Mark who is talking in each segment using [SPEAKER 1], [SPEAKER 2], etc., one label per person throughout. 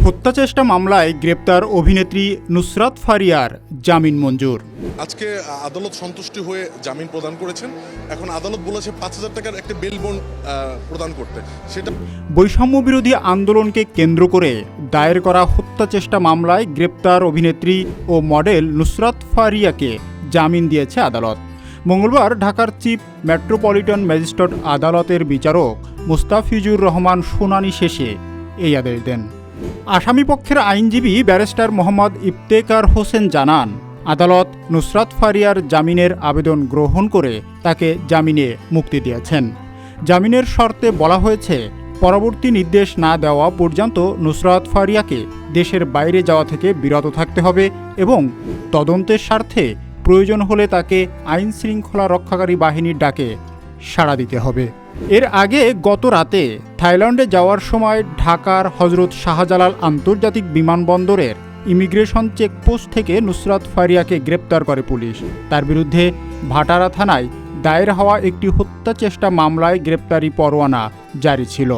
[SPEAKER 1] হত্যাচেষ্টা মামলায় গ্রেপ্তার অভিনেত্রী নুসরাত ফারিয়ার জামিন মঞ্জুর।
[SPEAKER 2] আজকে আদালত সন্তুষ্টি হয়ে জামিন প্রদান করেছেন। এখন আদালত বলেছে পাঁচ হাজার টাকার একটা বেল বন্ড প্রদান করতে। সেটা
[SPEAKER 1] বৈষম্য বিরোধী আন্দোলনকে কেন্দ্র করে দায়ের করা হত্যাচেষ্টা মামলায় গ্রেপ্তার অভিনেত্রী ও মডেল নুসরাত ফারিয়াকে জামিন দিয়েছে আদালত। মঙ্গলবার ঢাকার চিফ মেট্রোপলিটন ম্যাজিস্ট্রেট আদালতের বিচারক মুস্তাফিজুর রহমান শুনানি শেষে এই আদেশ দেন। আসামি পক্ষের আইনজীবী ব্যারিস্টার মোহাম্মদ ইফতেকার হোসেন জানান, আদালত নুসরাত ফারিয়ার জামিনের আবেদন গ্রহণ করে তাকে জামিনে মুক্তি দিয়েছেন। জামিনের শর্তে বলা হয়েছে, পরবর্তী নির্দেশ না দেওয়া পর্যন্ত নুসরাত ফারিয়াকে দেশের বাইরে যাওয়া থেকে বিরত থাকতে হবে এবং তদন্তের স্বার্থে প্রয়োজন হলে তাকে আইন শৃঙ্খলা রক্ষাকারী বাহিনীর ডাকে সাড়া দিতে হবে। এর আগে গত রাতে থাইল্যান্ডে যাওয়ার সময় ঢাকার হজরত শাহজালাল আন্তর্জাতিক বিমানবন্দরের ইমিগ্রেশন চেকপোস্ট থেকে নুসরাত ফারিয়াকে গ্রেপ্তার করে পুলিশ। তার বিরুদ্ধে ভাটারা থানায় দায়ের হওয়া একটি হত্যা চেষ্টা মামলায় গ্রেপ্তারি পরোয়ানা জারি ছিল।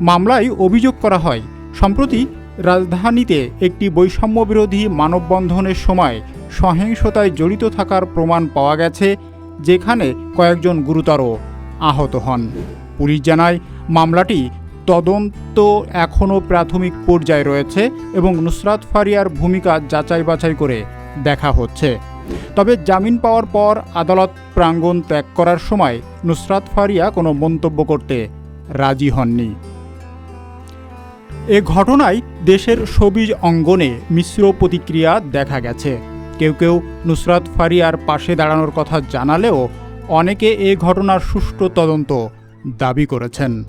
[SPEAKER 1] মামলায় অভিযোগ করা হয়, সম্প্রতি রাজধানীতে একটি বৈষম্য বিরোধী মানববন্ধনের সময় সহিংসতায় জড়িত থাকার প্রমাণ পাওয়া গেছে যেখানে কয়েকজন গুরুতর আহত হন। পুলিশ জানায়, মামলাটি তদন্ত এখনও প্রাথমিক পর্যায়ে রয়েছে এবং নুসরাত ফারিয়ার ভূমিকা যাচাই বাছাই করে দেখা হচ্ছে। তবে জামিন পাওয়ার পর আদালত প্রাঙ্গণ ত্যাগ করার সময় নুসরাত ফারিয়া কোনো মন্তব্য করতে রাজি হননি। এ ঘটনায় দেশের সবিজ অঙ্গনে মিশ্র প্রতিক্রিয়া দেখা গেছে। কেউ কেউ নুসরাত ফারিয়ার পাশে দাঁড়ানোর কথা জানালেও অনেকে এ ঘটনার সুষ্ঠু তদন্ত দাবি করেছেন।